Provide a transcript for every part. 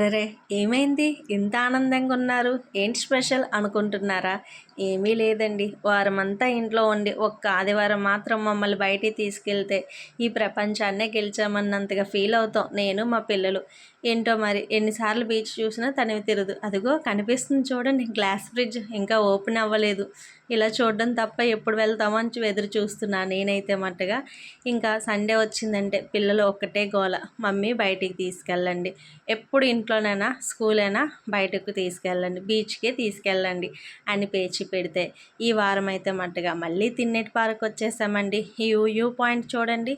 అరెరే ఏమైంది? ఇంత ఆనందంగా ఉన్నారు. ఏంటి స్పెషల్ అనుకుంటున్నారా? ఏమీ లేదండి. వారమంతా ఇంట్లో ఉండి ఒక్క ఆదివారం మాత్రం మమ్మల్ని బయటికి తీసుకెళ్తే ఈ ప్రపంచాన్నే గెలిచామన్నంతగా ఫీల్ అవుతాం. నేను మా పిల్లలు. ఏంటో మరి ఎన్నిసార్లు బీచ్ చూసినా తనివి తిరదు. అదిగో కనిపిస్తుంది చూడండి. గ్లాస్ ఫ్రిడ్జ్ ఇంకా ఓపెన్ అవ్వలేదు. ఇలా చూడడం తప్ప ఎప్పుడు వెళ్తామో అని ఎదురు చూస్తున్నా నేనైతే మట్టుగా. ఇంకా సండే వచ్చిందంటే పిల్లలు ఒక్కటే గోల. మమ్మీ బయటికి తీసుకెళ్ళండి. ఎప్పుడు ఇంట్లోనైనా స్కూల్ అయినా బయటకు తీసుకెళ్ళండి. బీచ్కే తీసుకెళ్ళండి అని పేచి పెడితే ఈ వారం అయితే మట్టుగా మళ్ళీ తిన్నేటి పార్క్ వచ్చేసామండి. ఈ యూ పాయింట్ చూడండి.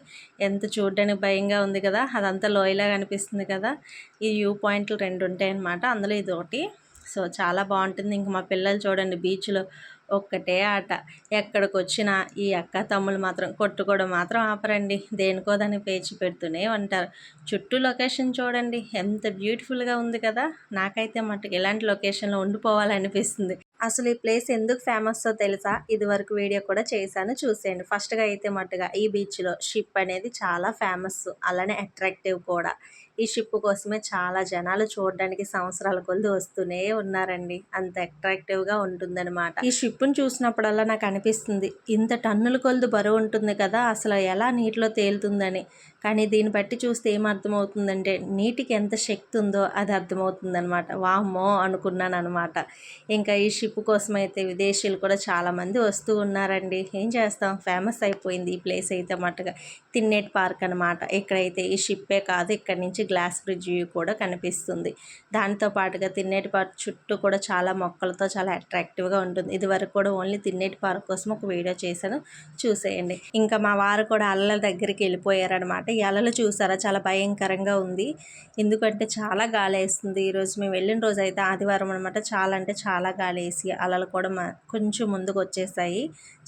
ఎంత చూడడానికి భయంగా ఉంది కదా. అదంతా లోయలా కనిపిస్తుంది కదా. ఈ వ్యూ పాయింట్లు రెండు ఉంటాయి అన్నమాట అందులో ఇది ఒకటి సో చాలా బాగుంటుంది. ఇంక మా పిల్లలు చూడండి బీచ్లో ఒక్కటే ఆట. ఎక్కడికి వచ్చినా ఈ అక్క తమ్ముళ్ళు మాత్రం కొట్టుకోవడం మాత్రం ఆపరండి. దేనికో దాన్ని పేచి పెడుతూనే ఉంటారు. చుట్టూ లొకేషన్ చూడండి. ఎంత బ్యూటిఫుల్గా ఉంది కదా. నాకైతే మటుకు ఇలాంటి లొకేషన్లో ఉండిపోవాలనిపిస్తుంది. అసలు ఈ ప్లేస్ ఎందుకు ఫేమస్తో తెలుసా? ఇది వరకు వీడియో కూడా చేశాను. చూసేయండి. ఫస్ట్గా అయితే మట్టుగా ఈ బీచ్లో షిప్ అనేది చాలా ఫేమస్ అలానే అట్రాక్టివ్ కూడా. ఈ షిప్ కోసమే చాలా జనాలు చూడడానికి సంవత్సరాల కొలది వస్తూనే ఉన్నారండి. అంత అట్రాక్టివ్గా ఉంటుందన్నమాట. ఈ షిప్ను చూసినప్పుడల్లా నాకు అనిపిస్తుంది ఇంత టన్నుల కొలది బరువు ఉంటుంది కదా అసలు ఎలా నీటిలో తేలుతుందని. కానీ దీన్ని బట్టి చూస్తే ఏమర్థమవుతుందంటే నీటికి ఎంత శక్తి ఉందో అది అర్థమవుతుందనమాట వామ్మో అనుకున్నాను అనమాట ఇంకా ఈ షిప్ కోసం అయితే విదేశీయులు కూడా చాలామంది వస్తూ ఉన్నారండి. ఏం చేస్తాం? ఫేమస్ అయిపోయింది ఈ ప్లేస్ అయితే మటుగా తిన్నేటి పార్క్ అనమాట ఇక్కడైతే ఈ షిప్పే కాదు ఇక్కడ నుంచి గ్లాస్ బ్రిడ్జ్ వ్యూ కూడా కనిపిస్తుంది. దాంతో పాటుగా తిన్నేటి పార్క్ చుట్టూ కూడా చాలా మొక్కలతో చాలా అట్రాక్టివ్గా ఉంటుంది. ఇది వరకు కూడా ఓన్లీ తిన్నేటి పార్క్ కోసం ఒక వీడియో చేశాను. చూసేయండి. ఇంకా మా వారు కూడా అల్లల దగ్గరికి వెళ్ళిపోయారనమాట ఈ అలలు చూసారా? చాలా భయంకరంగా ఉంది. ఎందుకంటే చాలా గాలి వేస్తుంది ఈరోజు మేము వెళ్ళిన రోజు అయితే ఆదివారం అనమాట చాలా అంటే చాలా గాలి వేసి అలలు కూడా మా కొంచెం ముందుకు వచ్చేసాయి.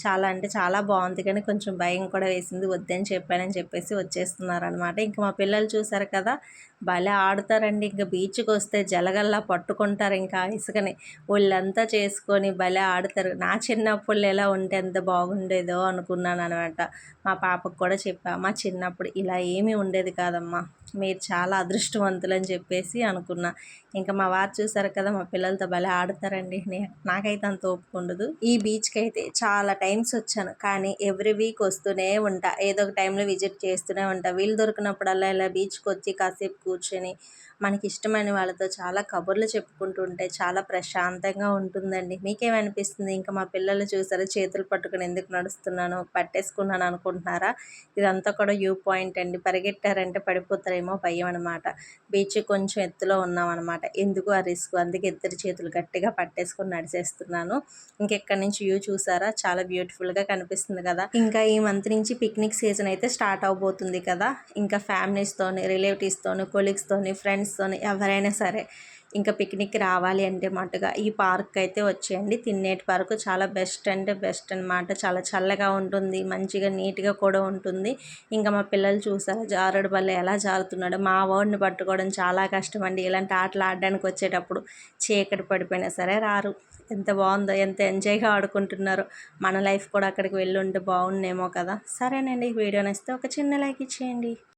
చాలా అంటే చాలా బాగుంది. కానీ కొంచెం భయం కూడా వేసింది. వద్దని చెప్పానని చెప్పేసి వచ్చేస్తున్నారు అనమాట ఇంకా మా పిల్లలు చూసారు కదా? భలే ఆడుతారండి. ఇంకా బీచ్కి వస్తే జలగల్లా పట్టుకుంటారు ఇంకా ఇసుకని. ఒళ్ళంతా చేసుకొని భలే ఆడతారు. నా చిన్నప్పుడు ఎలా ఉంటే ఎంత బాగుండేదో అనుకున్నాను అనమాట మా పాపకు కూడా చెప్పా మా చిన్నప్పుడు ఇలా ఏమీ ఉండేది కాదమ్మా. మీరు చాలా అదృష్టవంతులు అని చెప్పేసి అనుకున్నా. ఇంకా మా వారు చూసారు కదా మా పిల్లలతో భలే ఆడతారండి. నాకైతే అంత ఒప్పుకుండదు ఈ బీచ్కి అయితే చాలా టైమ్స్ వచ్చాను. కానీ ఎవ్రీ వీక్ వస్తూనే ఉంటా. ఏదో ఒక టైంలో విజిట్ చేస్తూనే ఉంటా. వీలు దొరికినప్పుడల్లా ఇలా బీచ్కి వచ్చి కాసేపు కూర్చొని మనకి ఇష్టమైన వాళ్ళతో చాలా కబుర్లు చెప్పుకుంటుంటే చాలా ప్రశాంతంగా ఉంటుందండి. మీకేమనిపిస్తుంది? ఇంకా మా పిల్లలు చూసారా? చేతులు పట్టుకుని ఎందుకు నడుస్తున్నాను? పట్టేసుకున్నాను అనుకుంటున్నారా? ఇదంతా కూడా వ్యూ పాయింట్ అండి. పరిగెట్టారంటే పడిపోతారేమో భయం అనమాట బీచ్ కొంచెం ఎత్తులో ఉన్నాం అనమాట ఎందుకు ఆ రిస్క్? అందుకే ఇద్దరు చేతులు గట్టిగా పట్టేసుకొని నడిచేస్తున్నాను. ఇంకెక్కడి నుంచి వ్యూ చూసారా? చాలా బ్యూటిఫుల్గా కనిపిస్తుంది కదా. ఇంకా ఈ మంత్ నుంచి పిక్నిక్ సీజన్ అయితే స్టార్ట్ అవబోతుంది కదా. ఇంకా ఫ్యామిలీస్తోని రిలేటివ్స్తోని కొలీగ్స్తోని ఫ్రెండ్స్తోని ఎవరైనా సరే ఇంకా పిక్నిక్ రావాలి అంటే మటుగా ఈ పార్క్ అయితే వచ్చేయండి. తిన్నేటి పార్క్ చాలా బెస్ట్ అంటే బెస్ట్ అనమాట చాలా చల్లగా ఉంటుంది మంచిగా నీట్గా కూడా ఉంటుంది. ఇంకా మా పిల్లలు చూసారు జారుడు బల్ల ఎలా జారుతున్నాడు. మా వాడిని పట్టుకోవడం చాలా కష్టం అండి ఇలాంటి ఆటలు ఆడడానికి వచ్చేటప్పుడు చీకటి పడిపోయినా సరే రారు. ఎంత బాగుందో ఎంత ఎంజాయ్గా ఆడుకుంటున్నారో. మన లైఫ్ కూడా అక్కడికి వెళ్ళి ఉంటే బాగుండేమో కదా. సరేనండి వీడియో నచ్చితే ఒక చిన్న లైక్ ఇచ్చేయండి.